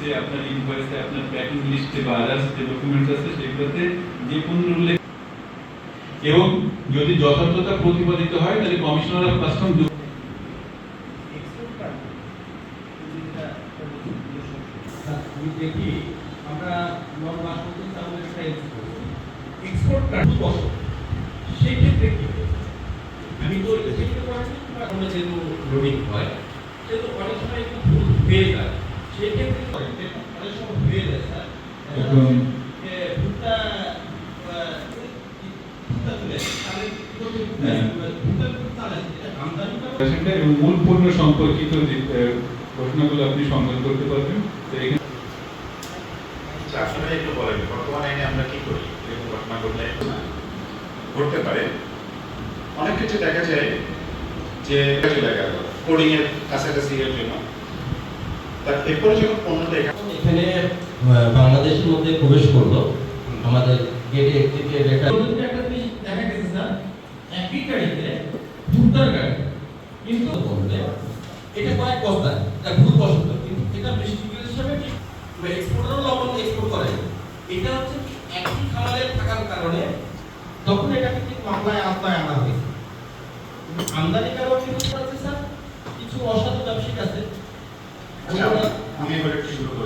যে আপনার ইনভয়েসে আপনার প্যাকিং লিস্টে বা আদার্স যে ডকুমেন্টস আছে সেগুলোতে যে পণ্যের উল্লেখ এবং যদি যথার্থতা প্রতিপাদিত হয় তাহলে কমিশনার অফ কাস্টম দেখি আমরা এক্সপোর্ট কার্ড বছর। সেই ক্ষেত্রে কি আমি তো সেক্ষেত্রে লোডিং হয় সেহেতু অনেক সময় একটু ভুল হয়ে যায়। হয়ে? হ্যাঁ। মূল পণ্য সম্পর্কিত যে ঘটনাগুলো আপনি সংগ্রহ করতে পারবেন আচ্ছা, আসলে একটু বলেন বর্তমান আইনে আমরা কি করি এরকম ঘটনা ঘটলে ঘটতে পারে অনেক ক্ষেত্রে দেখা যায় যে চলে গেল কোডিং এর কাছাকাছি এর জন্য এরপরে যখন পণ্যটা এখানে এখানে বাংলাদেশের মধ্যে প্রবেশ করল। আমাদের গেটে একটিতে একটা জিনিস দেখা গেছে স্যার একই গাড়িতে ভুট্টার গাড়ি। কিন্তু বললে এটা কয়েক বস্তা এটা ভুল বসত কিন্তু এটা বৃষ্টিগুলো হিসাবে কি এক্সপোর্টারও লবণ এক্সপোর্ট করে এটা হচ্ছে একই খামারে থাকার কারণে তখন এটাকে ঠিক মামলায় আওতায় আনা হয়েছে। কিন্তু আমদানিকারও কিন্তু আছে স্যার কিছু অসাধু ব্যবসায়িক আছে? Yeah.